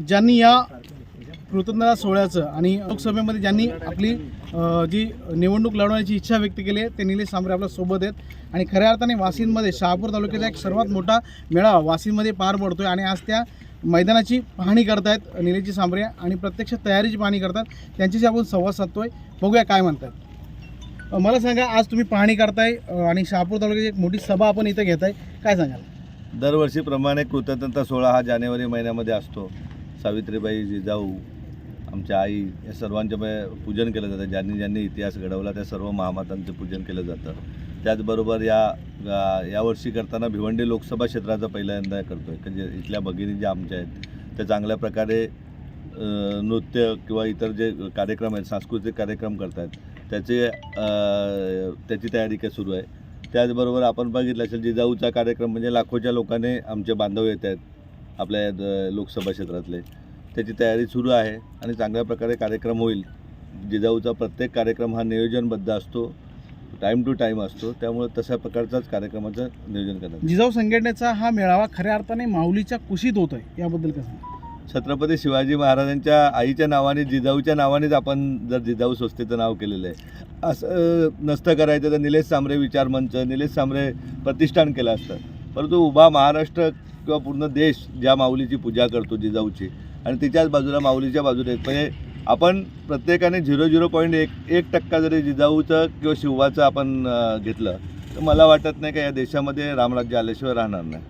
ज्यांनी या कृतज्ञता सोहळ्याचं आणि लोकसभेमध्ये ज्यांनी आपली जी निवडणूक लढवण्याची इच्छा व्यक्त केली आहे ते निलेश सांबरे आपल्यासोबत आहेत. आणि खऱ्या अर्थाने वाशिंदमध्ये शहापूर तालुक्याचा एक सर्वात मोठा मेळावा वाशिंदमध्ये पार पडतोय आणि आज त्या मैदानाची पाहणी करतायत निलेशजी सांबरे आणि प्रत्यक्ष तयारीची पाहणी करतात. त्यांच्याशी आपण संवाद साधतोय. बघूया काय म्हणतात. मला सांगा आज तुम्ही पाहणी करताय आणि शहापूर तालुक्याची एक मोठी सभा आपण इथं घेत आहे काय सांगाल? दरवर्षीप्रमाणे कृतज्ञता सोहळा हा जानेवारी महिन्यामध्ये असतो. सावित्रीबाई जिजाऊ आमच्या आई या सर्वांचे पूजन केलं जातं. ज्यांनी ज्यांनी इतिहास घडवला त्या सर्व महामातांचं पूजन केलं जातं. त्याचबरोबर या यावर्षी करताना भिवंडी लोकसभा क्षेत्राचं पहिल्यांदा करतो आहे म्हणजे इथल्या भगिनी ज्या आमच्या आहेत त्या चांगल्या प्रकारे नृत्य किंवा इतर जे कार्यक्रम आहेत सांस्कृतिक कार्यक्रम करतात त्याचे त्याची तयारी काय सुरू आहे. त्याचबरोबर आपण बघितलं असेल जिजाऊचा कार्यक्रम म्हणजे लाखोच्या लोकांनी आमचे बांधव येत आहेत. आपल्या लोकसभा क्षेत्रातले. त्याची तयारी सुरू आहे आणि चांगल्या प्रकारे कार्यक्रम होईल. जिजाऊचा प्रत्येक कार्यक्रम हा नियोजनबद्ध असतो. टाईम टू टाईम असतो. त्यामुळे तशा प्रकारचाच कार्यक्रमाचं नियोजन करण्यात जिजाऊ संघटनेचा हा मेळावा खऱ्या अर्थाने माऊलीच्या कुशीत होतोय. याबद्दल कसं? छत्रपती शिवाजी महाराजांच्या आईच्या नावाने जिजाऊच्या नावानेच आपण जर जिजाऊ संस्थेचं नाव केलेलं आहे. असं नसतं करायचं तर निलेश सांबरे विचार मंच निलेश सांबरे प्रतिष्ठान केलं असतं. परंतु उभा महाराष्ट्र किंवा पूर्ण देश ज्या माऊलीची पूजा करतो जिजाऊची आणि तिच्याच बाजूला माऊलीच्या बाजूला एक. म्हणजे आपण प्रत्येकाने झिरो झिरो पॉईंट एक एक टक्का जरी जिजाऊचं किंवा शिवाचं आपण घेतलं तर मला वाटत नाही का या देशामध्ये रामराज्य आल्याशिवाय राहणार नाही.